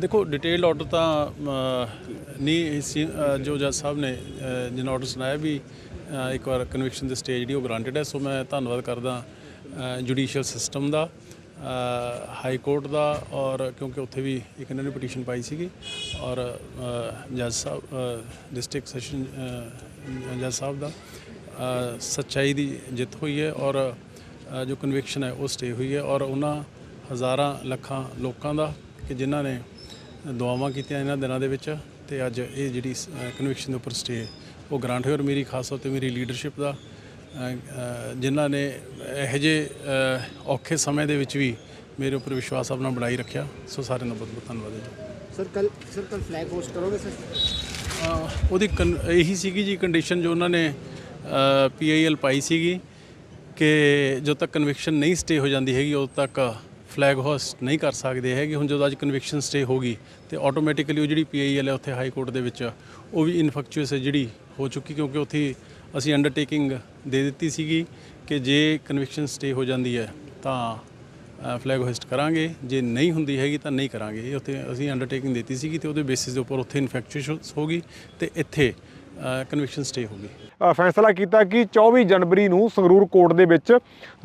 ਦੇਖੋ detailed order ਤਾਂ ਨਹੀਂ ਸੀ ਜੋ ਜੱਜ ਸਾਹਿਬ ਨੇ ਅ, ਜਿਹਨਾਂ ਆਰਡਰ ਸੁਣਾਇਆ ਵੀ ਇੱਕ ਵਾਰ ਕਨਵਿਕਸ਼ਨ ਦੀ ਸਟੇਜ ਜਿਹੜੀ ਉਹ ਗਰਾਂਟਡ ਹੈ ਸੋ ਮੈਂ ਧੰਨਵਾਦ ਕਰਦਾ ਜੁਡੀਸ਼ੀਅਲ ਸਿਸਟਮ ਦਾ ਹਾਈ ਕੋਰਟ ਦਾ ਔਰ ਕਿਉਂਕਿ ਉੱਥੇ ਵੀ ਇੱਕ ਇਹਨਾਂ ਨੇ ਪਟੀਸ਼ਨ ਪਾਈ ਸੀਗੀ ਔਰ ਜੱਜ ਸਾਹਿਬ ਡਿਸਟ੍ਰਿਕਟ ਸੈਸ਼ਨ ਜੱਜ ਸਾਹਿਬ ਦਾ ਸੱਚਾਈ ਦੀ ਜਿੱਤ ਹੋਈ ਹੈ ਔਰ ਜੋ ਕਨਵਿਕਸ਼ਨ ਹੈ ਉਹ ਸਟੇ ਹੋਈ ਹੈ ਔਰ ਉਹਨਾਂ ਹਜ਼ਾਰਾਂ ਲੱਖਾਂ ਲੋਕਾਂ ਦਾ ਕਿ ਜਿਨ੍ਹਾਂ ਨੇ ਦੁਆਵਾਂ ਕੀਤੀਆਂ ਇਹਨਾਂ ਦਿਨਾਂ ਦੇ ਵਿੱਚ ਤੇ ਅੱਜ ਇਹ ਜਿਹੜੀ ਕਨਵਿਕਸ਼ਨ ਦੇ ਉੱਪਰ ਸਟੇ ਉਹ ਗ੍ਰਾਂਟ ਹੋਈ ਔਰ ਮੇਰੀ ਖਾਸ ਤੌਰ ਤੇ ਮੇਰੀ ਲੀਡਰਸ਼ਿਪ ਦਾ ਜਿਨ੍ਹਾਂ ਨੇ ਇਹੋ ਅ, ਔਖੇ ਸਮੇਂ ਦੇ ਵਿੱਚ ਵੀ ਮੇਰੇ ਉੱਪਰ ਵਿਸ਼ਵਾਸ ਆਪਣਾ ਬਣਾਈ ਰੱਖਿਆ। ਸੋ ਸਾਰਿਆਂ ਦਾ ਬਹੁਤ ਬਹੁਤ ਧੰਨਵਾਦ ਹੈ ਜੀ। ਸਰ ਕੱਲ ਸਰ ਕੱਲ ਫਲੈਗ ਹੋਸਟ ਕਰੋਗੇ ਸਰ? ਉਹਦੀ ਇਹੀ ਸੀਗੀ ਜੀ ਕੰਡੀਸ਼ਨ ਜੋ ਉਹਨਾਂ ਨੇ ਪੀਆਈਐਲ ਪਾਈ ਸੀਗੀ ਕਿ ਜਦੋਂ ਤੱਕ ਕਨਵਿਕਸ਼ਨ ਨਹੀਂ ਸਟੇ ਹੋ ਜਾਂਦੀ ਹੈਗੀ ਉਦੋਂ ਤੱਕ ਫਲੈਗ ਹੋਸਟ ਨਹੀਂ ਕਰ ਸਕਦੇ ਹੈਗੇ। ਹੁਣ ਜਦੋਂ ਅੱਜ ਕਨਵਿਕਸ਼ਨ ਸਟੇ ਹੋ ਗਈ ਤੇ ਆਟੋਮੈਟਿਕਲੀ ਉਹ ਜਿਹੜੀ ਪੀਆਈਐਲ ਹੈ ਉੱਥੇ ਹਾਈ ਕੋਰਟ ਦੇ ਵਿੱਚ, ਉਹ ਵੀ ਇਨਫੈਕਚੁਅਸ ਹੈ ਜਿਹੜੀ ਹੋ ਚੁੱਕੀ ਕਿਉਂਕਿ ਉੱਥੇ ਅਸੀਂ ਅੰਡਰਟੇਕਿੰਗ ਦੇ ਦਿੱਤੀ ਸੀਗੀ ਕਿ ਜੇ ਕਨਵਿਕਸ਼ਨ ਸਟੇ ਹੋ ਜਾਂਦੀ ਹੈ ਤਾਂ ਫਲੈਗ ਹੋਸਟ ਕਰਾਂਗੇ। ਜੇ ਨਹੀਂ ਹੁੰਦੀ ਹੈਗੀ ਤਾਂ ਨਹੀਂ ਕਰਾਂਗੇ। ਇਹ ਉੱਥੇ ਅਸੀਂ ਅੰਡਰਟੇਕਿੰਗ ਦਿੱਤੀ ਸੀਗੀ ਤੇ ਉਹਦੇ ਬੇਸਿਸ ਦੇ ਉੱਪਰ ਉੱਥੇ ਇਨਫੈਕਚੁਅਸ ਹੋ ਗਈ ਤੇ ਇੱਥੇ ਕਨਵਿਕਸ਼ਨ ਸਟੇ ਹੋ ਗਈ। ਫੈਸਲਾ ਕੀਤਾ ਕਿ 24 ਜਨਵਰੀ ਨੂੰ ਸੰਗਰੂਰ ਕੋਰਟ ਦੇ ਵਿੱਚ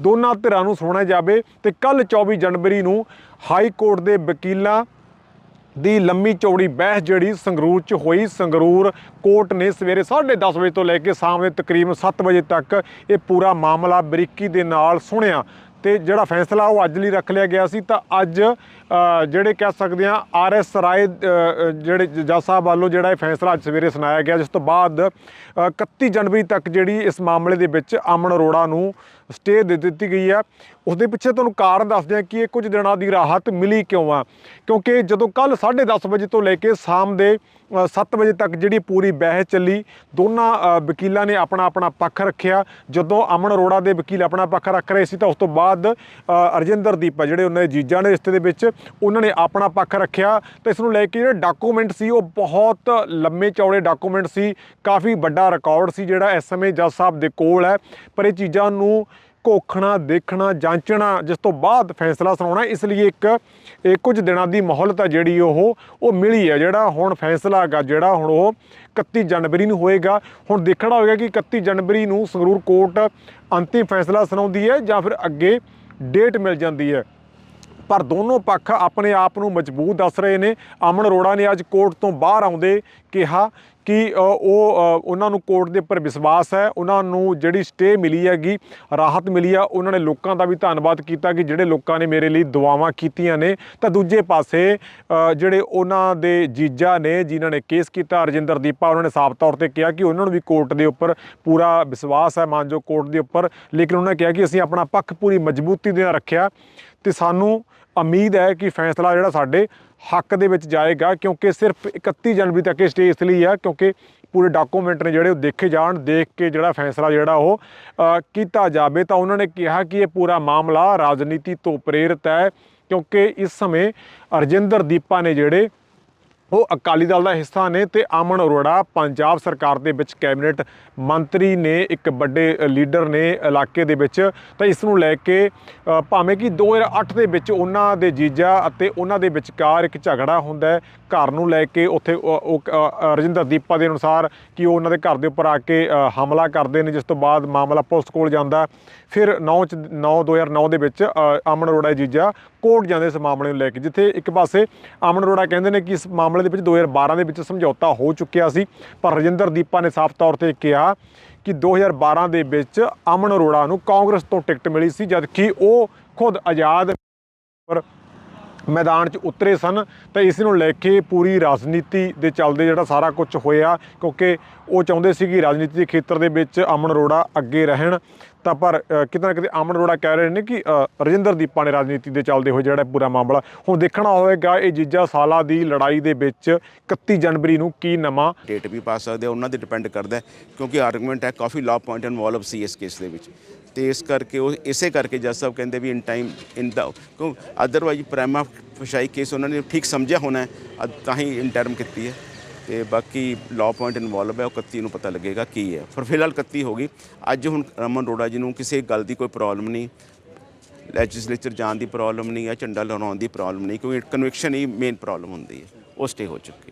ਦੋਨਾਂ ਧਿਰਾਂ ਨੂੰ ਸੁਣਿਆ ਜਾਵੇ ਤੇ ਕੱਲ 24 ਜਨਵਰੀ ਨੂੰ ਹਾਈ ਕੋਰਟ ਦੇ ਵਕੀਲਾਂ ਦੀ ਲੰਮੀ ਚੌੜੀ ਬਹਿਸ ਜਿਹੜੀ ਸੰਗਰੂਰ 'ਚ ਹੋਈ, ਸੰਗਰੂਰ ਕੋਰਟ ਨੇ ਸਵੇਰੇ 10:30 ਵਜੇ ਤੋਂ ਲੈ ਕੇ ਸ਼ਾਮ ਦੇ ਤਕਰੀਬਨ 7 ਵਜੇ ਤੱਕ ਇਹ ਪੂਰਾ ਮਾਮਲਾ ਬਰੀਕੀ ਦੇ ਨਾਲ ਸੁਣਿਆ ਤੇ ਜਿਹੜਾ ਫੈਸਲਾ ਉਹ ਅੱਜ ਲਈ ਰੱਖ ਲਿਆ ਗਿਆ ਸੀ ਤਾਂ ਅੱਜ ਜਿਹੜੇ ਕਹਿ ਸਕਦੇ ਆ ਆਰ ਐਸ ਰਾਏ ਜਿਹੜੇ ਜੱਜ ਸਾਹਿਬ ਵੱਲੋਂ ਜਿਹੜਾ ਇਹ ਫੈਸਲਾ ਅੱਜ ਸਵੇਰੇ ਸੁਣਾਇਆ ਗਿਆ ਜਿਸ ਤੋਂ ਬਾਅਦ ਅ, 31 ਜਨਵਰੀ ਤੱਕ ਜਿਹੜੀ ਇਸ ਮਾਮਲੇ ਦੇ ਵਿੱਚ ਅਮਨ ਅਰੋੜਾ ਨੂੰ ਸਟੇ ਦੇ ਦਿੱਤੀ ਗਈ ਹੈ। ਉਸ ਦੇ ਪਿੱਛੇ ਤੁਹਾਨੂੰ ਕਾਰਨ ਦੱਸਦੇ ਆ ਕਿ ਇਹ ਕੁਝ ਦਿਨਾਂ ਦੀ ਰਾਹਤ ਮਿਲੀ ਕਿਉਂ ਆ? ਕਿਉਂਕਿ ਜਦੋਂ ਕੱਲ 10:30 ਵਜੇ ਤੋਂ ਲੈ ਕੇ ਸ਼ਾਮ ਦੇ 7 ਵਜੇ ਤੱਕ ਜਿਹੜੀ ਪੂਰੀ ਬਹਿਸ ਚੱਲੀ ਦੋਨਾਂ ਵਕੀਲਾਂ ਨੇ ਆਪਣਾ ਆਪਣਾ ਪੱਖ ਰੱਖਿਆ। ਜਦੋਂ ਅਮਨ ਅਰੋੜਾ ਦੇ ਵਕੀਲ ਆਪਣਾ ਪੱਖ ਰੱਖ ਰਹੇ ਸੀ ਤਾਂ ਉਸ ਤੋਂ ਬਾਅਦ ਅ, ਅਰਜਿੰਦਰ ਦੀਪ ਜਿਹੜੇ ਉਹਨਾਂ ਦੇ ਜੀਜਾਂ ਨੇ ਰਿਸ਼ਤੇ ਦੇ ਵਿੱਚ ਉਹਨਾਂ ਨੇ ਆਪਣਾ ਪੱਖ ਰੱਖਿਆ ਤੇ ਇਸ ਨੂੰ ਲੈ ਕੇ ਜਿਹੜੇ ਡਾਕੂਮੈਂਟ ਸੀ ਉਹ ਬਹੁਤ ਲੰਮੇ ਚੌੜੇ ਡਾਕੂਮੈਂਟ ਸੀ, ਕਾਫੀ ਵੱਡਾ ਰਿਕਾਰਡ ਸੀ ਜਿਹੜਾ ਇਸ ਸਮੇਂ ਜੱਜ ਸਾਹਿਬ ਦੇ ਕੋਲ ਹੈ। ਪਰ ਇਹ ਚੀਜ਼ਾਂ ਨੂੰ ਘੋਖਣਾ, ਦੇਖਣਾ, ਜਾਂਚਣਾ, ਜਿਸ ਤੋਂ ਬਾਅਦ ਫੈਸਲਾ ਸੁਣਾਉਣਾ, ਇਸ ਲਈ ਇੱਕ, ਇਹ ਕੁਝ ਦਿਨਾਂ ਦੀ ਮੌਹਲਤ ਹੈ ਜਿਹੜੀ ਉਹ ਉਹ ਮਿਲੀ ਹੈ। ਜਿਹੜਾ ਹੁਣ ਫੈਸਲਾ ਹੈਗਾ, ਜਿਹੜਾ ਹੁਣ ਉਹ 31 ਜਨਵਰੀ ਨੂੰ ਹੋਏਗਾ। ਹੁਣ ਦੇਖਣਾ ਹੋਏਗਾ ਕਿ 31 ਜਨਵਰੀ ਨੂੰ ਸੰਗਰੂਰ ਕੋਰਟ ਅੰਤਿਮ ਫੈਸਲਾ ਸੁਣਾਉਂਦੀ ਹੈ ਜਾਂ ਫਿਰ ਅੱਗੇ ਡੇਟ ਮਿਲ ਜਾਂਦੀ ਹੈ। ਪਰ ਦੋਨੋਂ ਪੱਖ ਆਪਣੇ ਆਪ ਨੂੰ ਮਜ਼ਬੂਤ ਦੱਸ ਰਹੇ ਨੇ। ਅਮਨ ਅਰੋੜਾ ਨੇ ਅੱਜ ਕੋਰਟ ਤੋਂ ਬਾਹਰ ਆਉਂਦੇ ਕਿਹਾ ਕਿ ਉਹ ਉਹਨਾਂ ਨੂੰ ਕੋਰਟ ਦੇ ਉੱਪਰ ਵਿਸ਼ਵਾਸ ਹੈ। ਉਹਨਾਂ ਨੂੰ ਜਿਹੜੀ ਸਟੇ ਮਿਲੀ ਹੈਗੀ, ਰਾਹਤ ਮਿਲੀ ਆ, ਉਹਨਾਂ ਨੇ ਲੋਕਾਂ ਦਾ ਵੀ ਧੰਨਵਾਦ ਕੀਤਾ ਕਿ ਜਿਹੜੇ ਲੋਕਾਂ ਨੇ ਮੇਰੇ ਲਈ ਦੁਆਵਾਂ ਕੀਤੀਆਂ ਨੇ। ਤਾਂ ਦੂਜੇ ਪਾਸੇ ਜਿਹੜੇ ਉਹਨਾਂ ਦੇ ਜੀਜਾ ਨੇ, ਜਿਨ੍ਹਾਂ ਨੇ ਕੇਸ ਕੀਤਾ ਰਜਿੰਦਰ ਦੀਪਾ, ਉਹਨਾਂ ਨੇ ਸਾਫ਼ ਤੌਰ ਤੇ ਕਿਹਾ ਕਿ ਉਹਨਾਂ ਨੂੰ ਵੀ ਕੋਰਟ ਦੇ ਉੱਪਰ ਪੂਰਾ ਵਿਸ਼ਵਾਸ ਹੈ ਮਾਨਜੋ ਕੋਰਟ ਦੇ ਉੱਪਰ। ਲੇਕਿਨ ਉਹਨਾਂ ਨੇ ਕਿਹਾ ਕਿ ਅਸੀਂ ਆਪਣਾ ਪੱਖ ਪੂਰੀ ਮਜ਼ਬੂਤੀ ਦੇ ਨਾਲ ਰੱਖਿਆ। ਤੇ ਸਾਨੂੰ ਉਮੀਦ ਹੈ ਕਿ ਫੈਸਲਾ ਜਿਹੜਾ ਸਾਡੇ ਹੱਕ ਦੇ ਵਿੱਚ ਜਾਏਗਾ, ਕਿਉਂਕਿ ਸਿਰਫ 31 ਜਨਵਰੀ ਤੱਕ ਇਹ ਸਟੇ ਇਸ ਲਈ ਆ, ਕਿਉਂਕਿ ਪੂਰੇ ਡਾਕੂਮੈਂਟ ਨੇ ਜਿਹੜੇ ਉਹ ਦੇਖੇ ਜਾਣ, ਦੇਖ ਕੇ ਜਿਹੜਾ ਫੈਸਲਾ ਜਿਹੜਾ ਉਹ ਕੀਤਾ ਜਾਵੇ, ਤਾਂ ਉਹਨਾਂ ਨੇ ਕਿਹਾ ਕਿ ਇਹ ਪੂਰਾ ਮਾਮਲਾ ਰਾਜਨੀਤੀ ਤੋਂ ਪ੍ਰੇਰਿਤ ਹੈ, ਕਿਉਂਕਿ ਇਸ ਸਮੇਂ ਅਰਜਿੰਦਰ ਦੀਪਾ ਨੇ ਜਿਹੜੇ ਉਹ ਅਕਾਲੀ ਦਲ ਦਾ ਹਿੱਸਾ ਨੇ ਤੇ ਅਮਨ ਅਰੋੜਾ ਪੰਜਾਬ ਸਰਕਾਰ ਦੇ ਵਿੱਚ ਕੈਬਨਿਟ ਮੰਤਰੀ ਨੇ, ਇੱਕ ਵੱਡੇ ਲੀਡਰ ਨੇ ਇਲਾਕੇ ਦੇ ਵਿੱਚ। ਤਾਂ ਇਸ ਨੂੰ ਲੈ ਕੇ ਭਾਵੇਂ ਕਿ 2008 ਦੇ ਵਿੱਚ ਉਹਨਾਂ ਦੇ ਜੀਜਾ ਅਤੇ ਉਹਨਾਂ ਦੇ ਵਿਚਕਾਰ ਇੱਕ ਝਗੜਾ ਹੁੰਦਾ ਹੈ, ਘਰ ਨੂੰ ਲੈ ਕੇ ਉੱਥੇ ਉਹ- ਰਜਿੰਦਰ ਦੀਪਾ ਦੇ ਅਨੁਸਾਰ ਕਿ ਉਹ ਉਹਨਾਂ ਦੇ ਘਰ ਦੇ ਉੱਪਰ ਆ ਕੇ ਹਮਲਾ ਕਰਦੇ ਨੇ, ਜਿਸ ਤੋਂ ਬਾਅਦ ਮਾਮਲਾ ਪੁਲਿਸ ਕੋਲ ਜਾਂਦਾ। ਫਿਰ 9 ਚ 9 2009 ਦੇ ਵਿੱਚ ਅਮਨ ਅਰੋੜਾ ਜੀਜਾ ਕੋਰਟ ਜਾਂਦੇ ਇਸ ਮਾਮਲੇ ਨੂੰ ਲੈ ਕੇ, ਜਿੱਥੇ ਇੱਕ ਪਾਸੇ ਅਮਨ ਅਰੋੜਾ ਕਹਿੰਦੇ ਨੇ ਕਿ ਇਸ ਮਾਮਲੇ ਦੇ ਵਿੱਚ 2012 ਦੇ ਵਿੱਚ ਸਮਝੌਤਾ ਹੋ ਚੁੱਕਿਆ ਸੀ, ਪਰ ਰਜਿੰਦਰ ਦੀਪਾ ਨੇ ਸਾਫ਼ ਤੌਰ ਤੇ ਕਿਹਾ ਕਿ 2012 ਦੇ ਵਿੱਚ ਅਮਨ ਅਰੋੜਾ ਨੂੰ ਕਾਂਗਰਸ ਤੋਂ ਟਿਕਟ ਮਿਲੀ ਸੀ, ਜਦਕਿ ਉਹ ਖੁਦ ਆਜ਼ਾਦ ਪਰ ਮੈਦਾਨ 'ਚ ਉਤਰੇ ਸਨ ਤਾਂ ਇਸ ਨੂੰ ਲੈ ਕੇ ਪੂਰੀ ਰਾਜਨੀਤੀ ਦੇ ਚੱਲਦੇ ਜਿਹੜਾ ਸਾਰਾ ਕੁਝ ਹੋਇਆ, ਕਿਉਂਕਿ ਉਹ ਚਾਹੁੰਦੇ ਸੀ ਕਿ ਰਾਜਨੀਤੀ ਦੇ ਖੇਤਰ ਦੇ ਵਿੱਚ ਅਮਨ ਅਰੋੜਾ ਅੱਗੇ ਰਹਿਣ। ਤਾਂ ਪਰ ਕਿਤੇ ਨਾ ਕਿਤੇ ਅਮਨ ਅਰੋੜਾ ਕਹਿ ਰਹੇ ਨੇ ਕਿ ਰਜਿੰਦਰ ਦੀਪਾ ਨੇ ਰਾਜਨੀਤੀ ਦੇ ਚੱਲਦੇ ਹੋਏ ਜਿਹੜਾ ਪੂਰਾ ਮਾਮਲਾ, ਹੁਣ ਦੇਖਣਾ ਹੋਵੇਗਾ ਇਹ ਜੀਜਾ ਸਾਲਾ ਦੀ ਲੜਾਈ ਦੇ ਵਿੱਚ 31 ਜਨਵਰੀ ਨੂੰ ਕੀ ਨਵਾਂ ਡੇਟ ਵੀ ਪਾ ਸਕਦੇ ਉਹਨਾਂ ਤੇ ਡਿਪੈਂਡ ਕਰਦਾ ਕਿਉਂਕਿ ਆਰਗੂਮੈਂਟ ਹੈ ਕਾਫੀ ਲਾ ਪੁਆਇੰਟ ਇਨਵੋਲਵ ਸੀ ਇਸ ਕੇਸ ਦੇ ਵਿੱਚ। ਤੇ ਇਸ ਕਰਕੇ ਉਹ ਇਸੇ ਕਰਕੇ ਜੱਜ ਸਾਹਿਬ ਕਹਿੰਦੇ ਵੀ ਇਨ ਟਾਈਮ ਇਨ ਦਾ ਕਿਉਂ ਅਦਰਵਾਈਜ਼ ਪ੍ਰਾਈਮਾ ਫਸ਼ਾਈ ਕੇਸ ਉਹਨਾਂ ਨੇ ਠੀਕ ਸਮਝਿਆ ਹੋਣਾ ਹੈ, ਤਾਂ ਹੀ ਇਨ ਟਰਮ ਕੀਤੀ ਹੈ। ਤੇ ਬਾਕੀ ਲਾ ਪੁਆਇੰਟ ਇਨਵੋਲਵ ਹੈ ਉਹ 31 ਨੂੰ ਪਤਾ ਲੱਗੇਗਾ ਕੀ ਹੈ। ਪਰ ਫਿਲਹਾਲ 31 ਹੋ ਗਈ। ਅੱਜ ਹੁਣ ਰਮਨ ਰੋੜਾ ਜੀ ਨੂੰ ਕਿਸੇ ਗੱਲ ਦੀ ਕੋਈ ਪ੍ਰੋਬਲਮ ਨਹੀਂ ਲੈਜਿਸਲੇਚਰ ਜਾਣ ਦੀ ਪ੍ਰੋਬਲਮ ਨਹੀਂ ਹੈ ਝੰਡਾ ਲਹਿਰਾਉਣ ਦੀ ਪ੍ਰੋਬਲਮ ਨਹੀਂ ਕਿਉਂਕਿ ਕਨਵਿਕਸ਼ਨ ਹੀ ਮੇਨ ਪ੍ਰੋਬਲਮ ਹੁੰਦੀ ਹੈ। ਉਹ ਸਟੇ ਹੋ ਚੁੱਕੀ